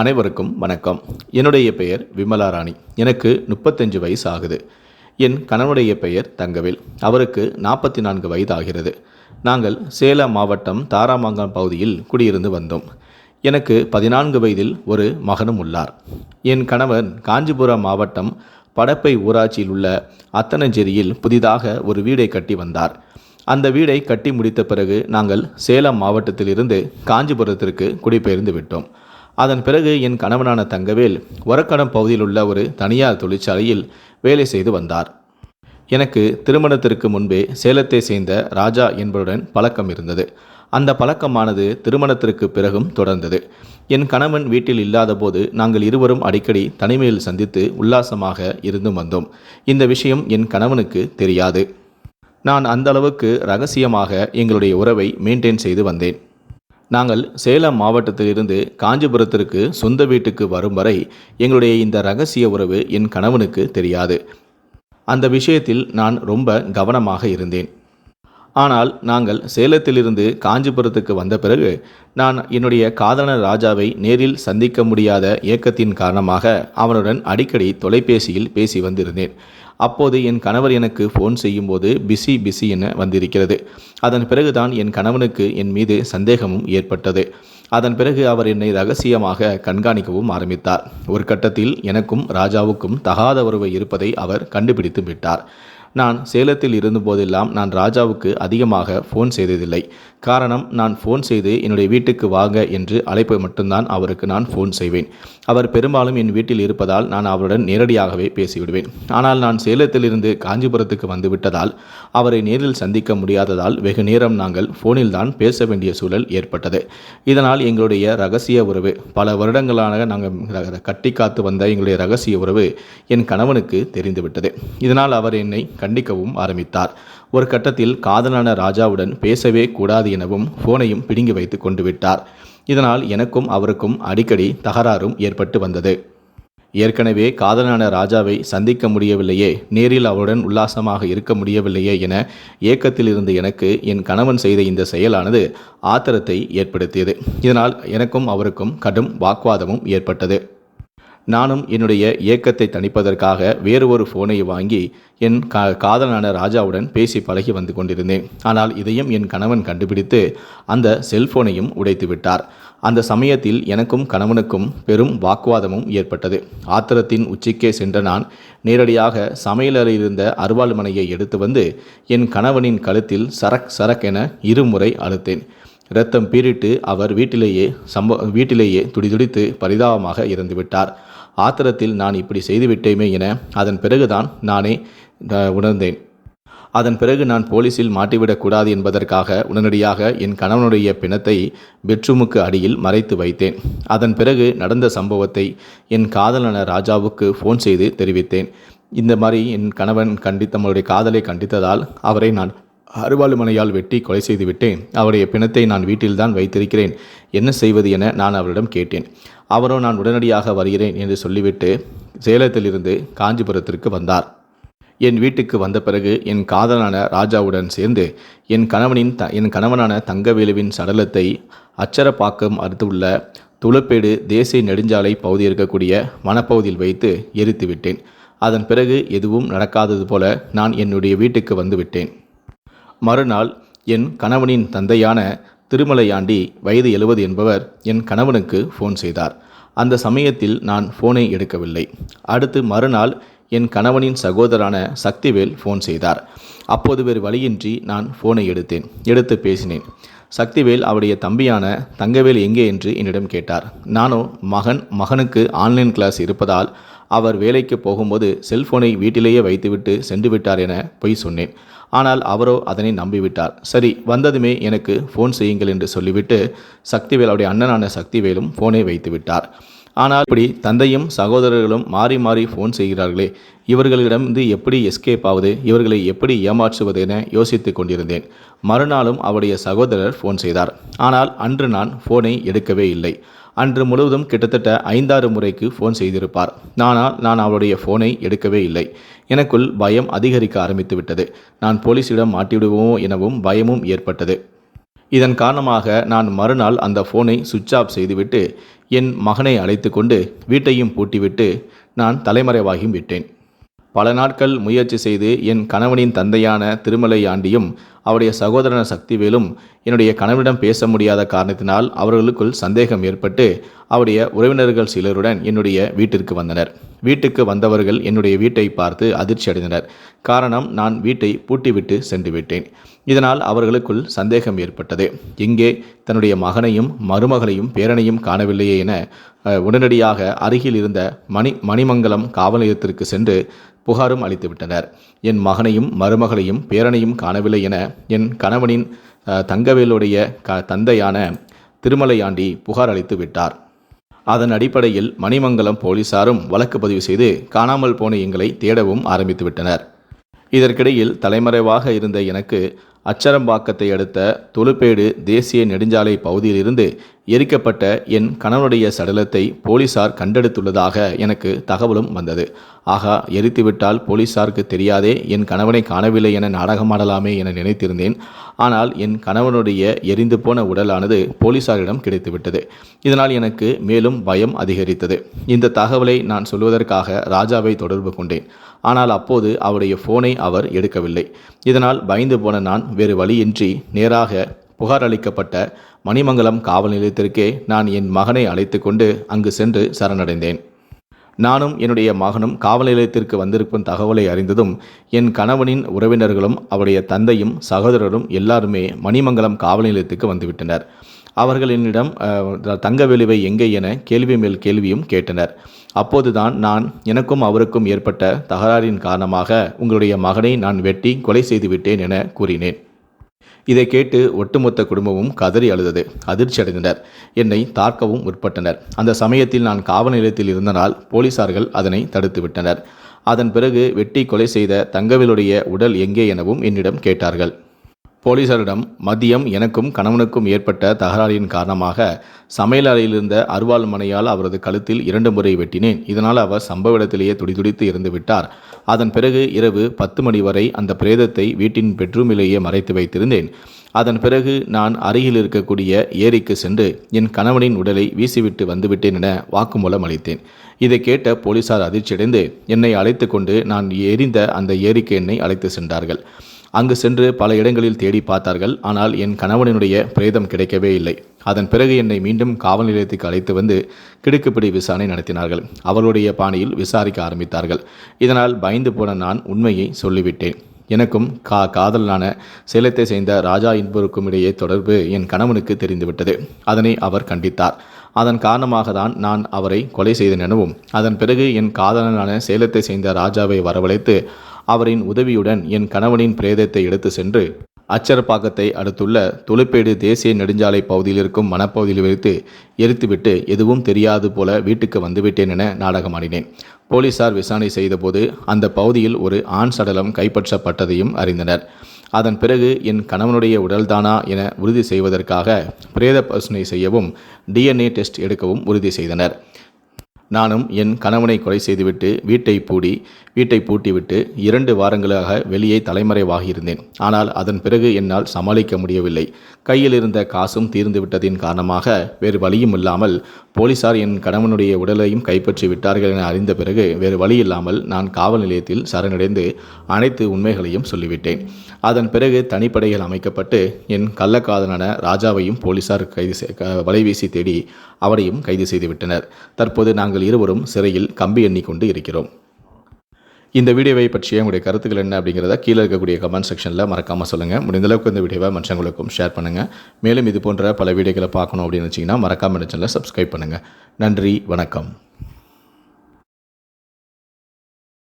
அனைவருக்கும் வணக்கம். என்னுடைய பெயர் விமலா ராணி. எனக்கு முப்பத்தஞ்சு வயசு ஆகுது என் கணவனுடைய பெயர் தங்கவேல். அவருக்கு நாற்பத்தி நான்கு வயது ஆகிறது நாங்கள் சேலம் மாவட்டம் தாராமங்கலம் பகுதியில் குடியிருந்து வந்தோம். எனக்கு பதினான்கு வயதில் ஒரு மகனும் உள்ளார். என் கணவன் காஞ்சிபுரம் மாவட்டம் படப்பை ஊராட்சியில் உள்ள அத்தனஞ்சேரியில் புதிதாக ஒரு வீடை கட்டி வந்தார். அந்த வீடை கட்டி முடித்த பிறகு நாங்கள் சேலம் மாவட்டத்திலிருந்து காஞ்சிபுரத்திற்கு குடிபெயர்ந்து விட்டோம். அதன் பிறகு என் கணவனான தங்கவேல் ஒரக்கடம் பகுதியில் உள்ள ஒரு தனியார் தொழிற்சாலையில் வேலை செய்து வந்தார். எனக்கு திருமணத்திற்கு முன்பே சேலத்தை சேர்ந்த ராஜா என்பவருடன் பழக்கம் இருந்தது. அந்த பழக்கமானது திருமணத்திற்கு பிறகும் தொடர்ந்தது. என் கணவன் வீட்டில் இல்லாதபோது நாங்கள் இருவரும் அடிக்கடி தனிமையில் சந்தித்து உல்லாசமாக இருந்து வந்தோம். இந்த விஷயம் என் கணவனுக்கு தெரியாது. நான் அந்த அளவுக்கு ரகசியமாக எங்களுடைய உறவை மெயின்டைன் செய்து வந்தேன். நாங்கள் சேலம் மாவட்டத்திலிருந்து காஞ்சிபுரத்திற்கு சொந்த வீட்டுக்கு வரும் வரை எங்களுடைய இந்த ரகசிய உறவு என் கணவனுக்கு தெரியாது. அந்த விஷயத்தில் நான் ரொம்ப கவனமாக இருந்தேன். ஆனால் நாங்கள் சேலத்திலிருந்து காஞ்சிபுரத்துக்கு வந்த பிறகு நான் என்னுடைய காதலன் ராஜாவை நேரில் சந்திக்க முடியாத ஏக்கத்தின் காரணமாக அவனுடன் அடிக்கடி தொலைபேசியில் பேசி வந்திருந்தேன். அப்போது என் கணவர் எனக்கு ஃபோன் செய்யும்போது பிஸி பிஸி என வந்திருக்கிறது. அதன் பிறகுதான் என் கணவனுக்கு என் மீது சந்தேகமும் ஏற்பட்டது. அதன் பிறகு அவர் என்னை ரகசியமாக கண்காணிக்கவும் ஆரம்பித்தார். ஒரு கட்டத்தில் எனக்கும் ராஜாவுக்கும் தகாத உறவு இருப்பதை அவர் கண்டுபிடித்து விட்டார். நான் சேலத்தில் இருந்தபோதெல்லாம் நான் ராஜாவுக்கு அதிகமாக ஃபோன் செய்ததில்லை. காரணம் நான் ஃபோன் செய்து என்னுடைய வீட்டுக்கு வாங்க என்று அழைப்பு மட்டும்தான் அவருக்கு நான் ஃபோன் செய்வேன். அவர் பெரும்பாலும் என் வீட்டில் இருப்பதால் நான் அவருடன் நேரடியாகவே பேசிவிடுவேன். ஆனால் நான் சேலத்திலிருந்து காஞ்சிபுரத்துக்கு வந்துவிட்டதால் அவரை நேரில் சந்திக்க முடியாததால் வெகு நேரம் நாங்கள் ஃபோனில் தான் பேச வேண்டிய சூழல் ஏற்பட்டது. இதனால் எங்களுடைய ரகசிய உறவு பல வருடங்களாக நாங்கள் கட்டி காத்து வந்த எங்களுடைய ரகசிய உறவு என் கணவனுக்கு தெரிந்துவிட்டது. இதனால் அவர் என்னை கண்டிக்கவும் ஆரம்பித்தார். ஒரு கட்டத்தில் காதலான ராஜாவுடன் பேசவே கூடாது எனவும் ஃபோனையும் பிடுங்கி வைத்து கொண்டு விட்டார். இதனால் எனக்கும் அவருக்கும் அடிக்கடி தகராறும் ஏற்பட்டு வந்தது. ஏற்கனவே காதலான ராஜாவை சந்திக்க முடியவில்லையே நேரில் அவருடன் உல்லாசமாக இருக்க முடியவில்லையே என ஏக்கத்தில் இருந்த எனக்கு என் கணவன் செய்த இந்த செயலானது ஆத்திரத்தை ஏற்படுத்தியது. இதனால் எனக்கும் அவருக்கும் கடும் வாக்குவாதமும் ஏற்பட்டது. நானும் என்னுடைய ஏக்கத்தை தணிப்பதற்காக வேறு ஒரு ஃபோனை வாங்கி என் கா காதலான ராஜாவுடன் பேசி பழகி வந்து கொண்டிருந்தேன். ஆனால் இதையும் என் கணவன் கண்டுபிடித்து அந்த செல்போனையும் உடைத்து விட்டார். அந்த சமயத்தில் எனக்கும் கணவனுக்கும் பெரும் வாக்குவாதமும் ஏற்பட்டது. ஆத்திரத்தின் உச்சிக்கே சென்ற நான் நேரடியாக சமையலறையில் இருந்த அருவாள்மனையை எடுத்து வந்து என் கணவனின் கழுத்தில் சரக் சரக் என இருமுறை அழுத்தேன். இரத்தம் பீறிட்டு அவர் வீட்டிலேயே சம்ப வீட்டிலேயே துடிதுடித்து பரிதாபமாக இறந்துவிட்டார். ஆத்திரத்தில் நான் இப்படி செய்துவிட்டேமே என அதன் பிறகுதான் நானே உணர்ந்தேன். அதன் பிறகு நான் போலீஸில் மாட்டிவிடக்கூடாது என்பதற்காக உடனடியாக என் கணவனுடைய பிணத்தை பெட்ரூமுக்கு அடியில் மறைத்து வைத்தேன். அதன் பிறகு நடந்த சம்பவத்தை என் காதலன ராஜாவுக்கு ஃபோன் செய்து தெரிவித்தேன். இந்த மாதிரி என் கணவன் கண்டி தம்முடைய காதலை கண்டித்ததால் அவரை நான் அருவாளுமனையால் வெட்டி கொலை செய்துவிட்டேன். அவருடைய பிணத்தை நான் வீட்டில்தான் வைத்திருக்கிறேன். என்ன செய்வது என நான் அவரிடம் கேட்டேன். அவரும் நான் உடனடியாக வருகிறேன் என்று சொல்லிவிட்டு சேலத்திலிருந்து காஞ்சிபுரத்திற்கு வந்தார். என் வீட்டுக்கு வந்த பிறகு என் காதலான ராஜாவுடன் சேர்ந்து என் கணவனின் த என் கணவனான தங்கவேலுவின் சடலத்தை அச்சரப்பாக்கம் அடுத்துள்ள துளப்பேடு தேசிய நெடுஞ்சாலை பகுதி இருக்கக்கூடிய வனப்பகுதியில் வைத்து எரித்து விட்டேன் அதன் பிறகு எதுவும் நடக்காதது போல நான் என்னுடைய வீட்டுக்கு வந்துவிட்டேன் மறுநாள் என் கணவனின் தந்தையான திருமலையாண்டி வயது எழுபது என்பவர் என் கணவனுக்கு ஃபோன் செய்தார். அந்த சமயத்தில் நான் ஃபோனை எடுக்கவில்லை. அடுத்து மறுநாள் என் கணவனின் சகோதரான சக்திவேல் ஃபோன் செய்தார். அப்போது வேறு வழியின்றி நான் ஃபோனை எடுத்தேன். எடுத்து பேசினேன். சக்திவேல் அவருடைய தம்பியான தங்கவேல் எங்கே என்று என்னிடம் கேட்டார். நானோ மகன் மகனுக்கு ஆன்லைன் கிளாஸ் இருப்பதால் அவர் வேலைக்கு போகும்போது செல்போனை வீட்டிலேயே வைத்துவிட்டு சென்று விட்டார் என பொய் சொன்னேன். ஆனால் அவரோ அதனை நம்பிவிட்டார். சரி வந்ததுமே எனக்கு ஃபோன் செய்யுங்கள் என்று சொல்லிவிட்டு சக்திவேல் அவருடைய அண்ணனான சக்திவேலும் ஃபோனை வைத்து விட்டார் ஆனால் இப்படி தந்தையும் சகோதரர்களும் மாறி மாறி ஃபோன் செய்கிறார்களே இவர்களிடமிருந்து எப்படி எஸ்கேப் ஆவது இவர்களை எப்படி ஏமாற்றுவது என யோசித்து கொண்டிருந்தேன். மறுநாளும் அவருடைய சகோதரர் ஃபோன் செய்தார். ஆனால் அன்று நான் ஃபோனை எடுக்கவே இல்லை. அன்று முழுவதும் கிட்டத்தட்ட ஐந்தாறு முறைக்கு ஃபோன் செய்திருப்பார். ஆனால் நான் அவளுடைய ஃபோனை எடுக்கவே இல்லை. எனக்குள் பயம் அதிகரிக்க ஆரம்பித்து விட்டது நான் போலீசிடம் மாட்டிவிடுவோமோ எனவும் பயமும் ஏற்பட்டது. இதன் காரணமாக நான் மறுநாள் அந்த ஃபோனை சுவிட்ச் ஆஃப் செய்துவிட்டு என் மகனை அழைத்து கொண்டு வீட்டையும் பூட்டிவிட்டு நான் தலைமறைவாகியும் விட்டேன். பல நாட்கள் முயற்சி செய்து என் கணவனின் தந்தையான திருமலை ஆண்டியும் அவருடைய சகோதரன சக்திவேலும் என்னுடைய கணவனிடம் பேச முடியாத காரணத்தினால் அவர்களுக்குள் சந்தேகம் ஏற்பட்டு அவருடைய உறவினர்கள் சிலருடன் என்னுடைய வீட்டிற்கு வந்தனர். வீட்டுக்கு வந்தவர்கள் என்னுடைய வீட்டை பார்த்து அதிர்ச்சி அடைந்தனர். காரணம் நான் வீட்டை பூட்டிவிட்டு சென்று விட்டேன். இதனால் அவர்களுக்குள் சந்தேகம் ஏற்பட்டது. இங்கே தன்னுடைய மகனையும் மருமகளையும் பேரனையும் காணவில்லையே என உடனடியாக அருகில் இருந்த மணி மணிமங்கலம் காவல் நிலையத்திற்கு சென்று புகாரும் அளித்துவிட்டனர். என் மகனையும் மருமகளையும் பேரனையும் காணவில்லை என என் கணவனின் அஹ், தங்கவேலுடைய க தந்தையான திருமலையாண்டி புகார் அளித்து விட்டார். அதன் அடிப்படையில் மணிமங்கலம் போலீசாரும் வழக்கு பதிவு செய்து காணாமல் போன எங்களை தேடவும் ஆரம்பித்து விட்டனர். இதற்கிடையில் தலைமறைவாக இருந்த எனக்கு அச்சரம்பாக்கத்தை அடுத்த தொழுப்பேடு தேசிய நெடுஞ்சாலை பகுதியிலிருந்து எரிக்கப்பட்ட என் கணவனுடைய சடலத்தை போலீசார் கண்டெடுத்துள்ளதாக எனக்கு தகவலும் வந்தது. ஆகா எரித்துவிட்டால் போலீசாருக்கு தெரியாதே என் கணவனை காணவில்லை என நாடகமாடலாமே என நினைத்திருந்தேன். ஆனால் என் கணவனுடைய எரிந்து போன உடலானது போலீசாரிடம் கிடைத்துவிட்டது. இதனால் எனக்கு மேலும் பயம் அதிகரித்தது. இந்த தகவலை நான் சொல்வதற்காக ராஜாவை தொடர்பு கொண்டேன். ஆனால் அப்போது அவருடைய ஃபோனை அவர் எடுக்கவில்லை. இதனால் பயந்து போன நான் வேறு வழியின்றி நேராக புகார் அளிக்கப்பட்ட மணிமங்கலம் காவல் நிலையத்திற்கே நான் என் மகனை அழைத்து கொண்டு அங்கு சென்று சரணடைந்தேன். நானும் என்னுடைய மகனும் காவல் நிலையத்திற்கு வந்திருக்கும் தகவலை அறிந்ததும் என் கணவனின் உறவினர்களும் அவருடைய தந்தையும் சகோதரரும் எல்லாருமே மணிமங்கலம் காவல் நிலையத்துக்கு வந்துவிட்டனர். அவர்கள் என்னிடம் அஹ், தங்கவேலுவை எங்கே என கேள்வி மேல் கேள்வியும் கேட்டனர். அப்போதுதான் நான் எனக்கும் அவருக்கும் ஏற்பட்ட தகராறின் காரணமாக உங்களுடைய மகனை நான் வெட்டி கொலை செய்துவிட்டேன் என கூறினேன். இதை கேட்டு ஒட்டுமொத்த குடும்பமும் கதறி அழுதது. அதிர்ச்சி அடைந்தனர். என்னை தாக்கவும் முற்பட்டனர். அந்த சமயத்தில் நான் காவல் நிலையத்தில் இருந்தனால் போலீசார்கள் அதனை தடுத்து விட்டனர். அதன் பிறகு வெட்டி கொலை செய்த தங்கவேலுடைய உடல் எங்கே எனவும் என்னிடம் கேட்டார்கள். போலீசாரிடம் மதியம் எனக்கும் கணவனுக்கும் ஏற்பட்ட தகராறின் காரணமாக சமையல் அறையில் அருவாள் மனையால் அவரது கழுத்தில் இரண்டு முறை வெட்டினேன். இதனால் அவர் சம்பவ இடத்திலேயே துடிதுடித்து இறந்து விட்டார் அதன் பிறகு இரவு பத்து மணி வரை அந்த பிரேதத்தை வீட்டின் பெட்ரூமிலேயே மறைத்து வைத்திருந்தேன். அதன் பிறகு நான் அருகில் இருக்கக்கூடிய ஏரிக்கு சென்று என் கணவனின் உடலை வீசிவிட்டு வந்துவிட்டேன் என வாக்குமூலம் அளித்தேன். இதை கேட்ட போலீசார் அதிர்ச்சியடைந்து என்னை அழைத்து கொண்டு நான் எரிந்த அந்த ஏரிக்கு என்னை அழைத்து சென்றார்கள். அங்கு சென்று பல இடங்களில் தேடி பார்த்தார்கள். ஆனால் என் கணவனினுடைய பிரேதம் கிடைக்கவே இல்லை. அதன் பிறகு என்னை மீண்டும் காவல் நிலையத்துக்கு அழைத்து வந்து கிடுக்குப்பிடி விசாரணை நடத்தினார்கள். அவருடைய பாணியில் விசாரிக்க ஆரம்பித்தார்கள். இதனால் பயந்து போன நான் உண்மையை சொல்லிவிட்டேன். எனக்கும் கா காதலனான சேலத்தை சேர்ந்த ராஜா என்பவருக்கும் இடையே தொடர்பு என் கணவனுக்கு தெரிந்துவிட்டது. அதனை அவர் கண்டித்தார். அதன் காரணமாக தான் நான் அவரை கொலை செய்தேன் எனவும் அதன் பிறகு என் காதலனான சேலத்தை சேர்ந்த ராஜாவை வரவழைத்து அவரின் உதவியுடன் என் கணவனின் பிரேதத்தை எடுத்து சென்று அச்சரப்பாக்கத்தை அடுத்துள்ள தொழுப்பேடு தேசிய நெடுஞ்சாலை பகுதியில் இருக்கும் மனப்பகுதியில் வைத்து எரித்துவிட்டு எதுவும் தெரியாது போல வீட்டுக்கு வந்துவிட்டேன் என நாடகமாடினேன். போலீசார் விசாரணை செய்தபோது அந்த பகுதியில் ஒரு ஆண் சடலம் கைப்பற்றப்பட்டதையும் அறிந்தனர். அதன் பிறகு என் கணவனுடைய உடல்தானா என உறுதி செய்வதற்காக பிரேத பரிசோதனை செய்யவும் டிஎன்ஏ டெஸ்ட் எடுக்கவும் உறுதி செய்தனர். நானும் என் கணவனை கொலை செய்துவிட்டு வீட்டை பூடி வீட்டை பூட்டிவிட்டு இரண்டு வாரங்களாக வெளியே தலைமறைவாகியிருந்தேன் ஆனால் அதன் பிறகு என்னால் சமாளிக்க முடியவில்லை. கையில் இருந்த காசும் தீர்ந்துவிட்டதின் காரணமாக வேறு வழியும் இல்லாமல் போலீசார் என் கணவனுடைய உடலையும் கைப்பற்றி விட்டார்கள் என அறிந்த பிறகு வேறு வழி இல்லாமல் நான் காவல் நிலையத்தில் சரணடைந்து அனைத்து உண்மைகளையும் சொல்லிவிட்டேன். அதன் பிறகு தனிப்படைகள் அமைக்கப்பட்டு என் கள்ளக்காதலான ராஜாவையும் போலீசார் கைது வலைவீசி தேடி அவரையும் கைது செய்துவிட்டனர். தற்போது நாங்கள் இருவரும் சிறையில் கம்பி எண்ணிக்கொண்டு இருக்கிறோம். இந்த வீடியோவை பற்றிய உங்களுடைய கருத்துக்கள் என்ன அப்படிங்கிறத கீழே இருக்கக்கூடிய கமெண்ட் செக்ஷனில் மறக்காமல் சொல்லுங்கள் முடிந்த அளவுக்கு இந்த வீடியோவை மற்றவங்களுக்கும் ஷேர் பண்ணுங்கள் மேலும் இது போன்ற பல வீடியோக்களை பார்க்கணும் அப்படின்னு வச்சிங்கன்னா மறக்காமல் சேனலை சப்ஸ்கிரைப் பண்ணுங்கள் நன்றி வணக்கம்.